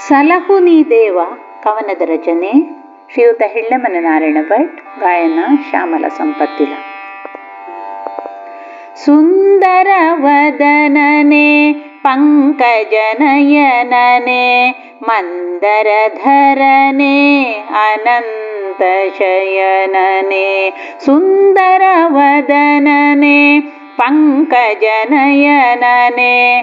ಸಲಹು ನೀ ದೇವ, ಕವನದ ರಚನೆ, ಶ್ರೀಯುತ ಹೆಳ್ಳೆಮನ ನಾರಾಯಣ ಭಟ್, ಗಾಯನ, ಶ್ಯಾಮಲ ಸಂಪತ್ತಿಲ. ಸುಂದರ ವದನನೆ, ಪಂಕಜನಯನನೆ ಮಂದರಧರನೆ ಅನಂತ ಶಯನನೆ. ಸುಂದರ ವದನನೆ, ಪಂಕಜನಯನನೆ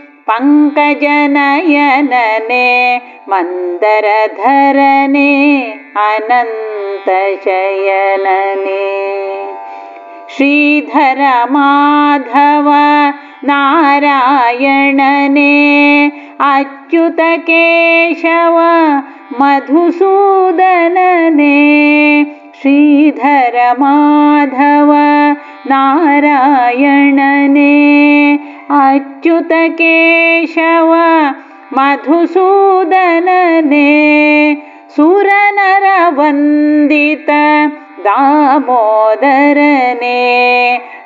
पङ्कजनयनने मन्दरधरने अनन्तशयनने। श्रीधरमाधव नारायणने अच्युतकेशव मधुसूदनने। श्रीधरमाधव नारायणने ಅಚ್ಯುತ ಕೇಶವ ಮಧುಸೂದನನೆ ಸುರನರ ವಂದಿತ ದಾಮೋದರನೆ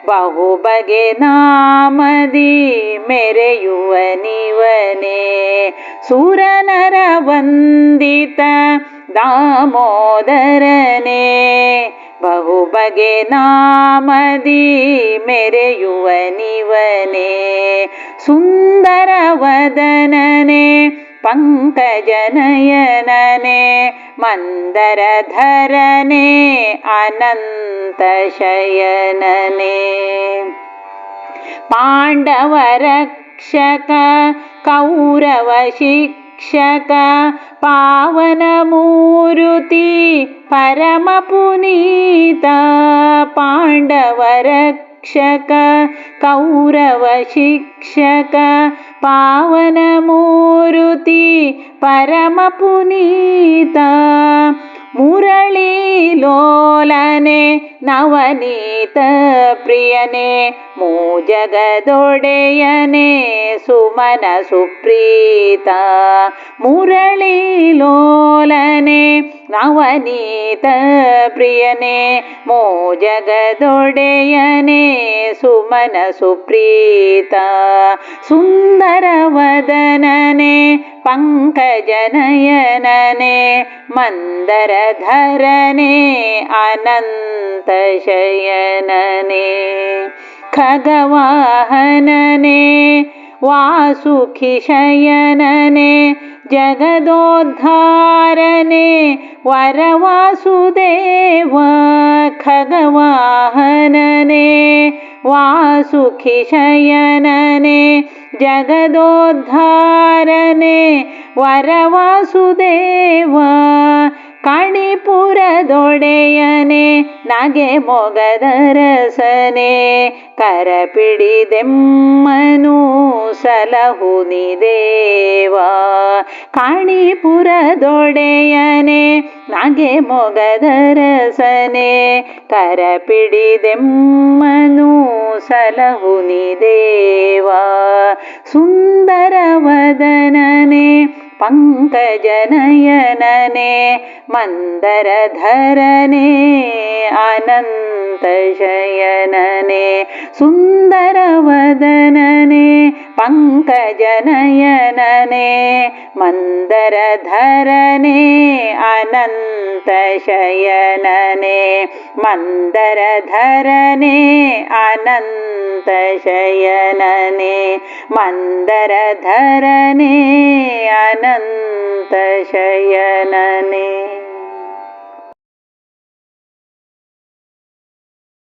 ಬಹುಬಗೆ ನಾಮದಿ ಮೆರೆಯುವ ನಿವನೆ ಸುರನರ ವಂದಿತ ದಾಮೋದರನೆ ಬಹುಬಗೆ ನಾಮದಿ ಮೆರೆಯುವ ನಿವನೆ सुन्दरवदनने पङ्कजनयनने मन्दरधरने अनन्तशयनने। पाण्डवरक्षक कौरवशिक्षक पावनमूरुति परमपुनीता पाण्डवर शिक्षक कौरवशिक्षक पावनमूरुति परमपुनीता मुरळीलोलने नवनीत प्रियने मूजगदोडेयने सुमन सुप्रीता मुरळीलोलने ಪರಮ ಪುನೀತ ಮುರಳಿ ಲೋಲನೆ ನವನೀತ ಪ್ರಿಯನೆ ಮೂಜಗದೊಡೆಯನೆ ಸುಮನ ಸುಪ್ರೀತ ಮುರಳಿ ಲೋಲನೆ ನವನೀತ ಪ್ರಿಯನೆ ಮೋಜಗದೊಡೆಯನೆ ಸುಮನ ಸುಪ್ರೀತ ಸುಂದರ ವದನನೆ ಪಂಕಜನಯನನೆ ಮಂದರಧರನೆ ಅನಂತ ಶಯನನೆ जगदोद्धारणे वरवासुदेव खगवाहनने वासुखिशयनने जगदोद्धारणे वरवासुदेव ಕಣಿಪುರದೊಡೆಯನೆ ನಗೆ ಮೊಗದರಸನೆ ಕರಪಿಡಿದೆಮ್ಮನು ಸಲಹುನಿ ದೇವ ಕಾಣಿಪುರದೊಡೆಯನೆ ನಗೆ ಮೊಗದರಸನೆ ಕರಪಿಡಿದೆಮ್ಮನು ಸಲಹುನಿ ದೇವ ಸುಂದರ പങ്കജനയനനെ മന്ദരധരനെ അനന്തശയനനെ സുന്ദരവദനനെ പങ്കജനയനനെ മന്ദരധരനെ അനന്തശയനനെ മന്ദരധരനെ അനന്തശയനനെ മന്ദരധരനെ शयनने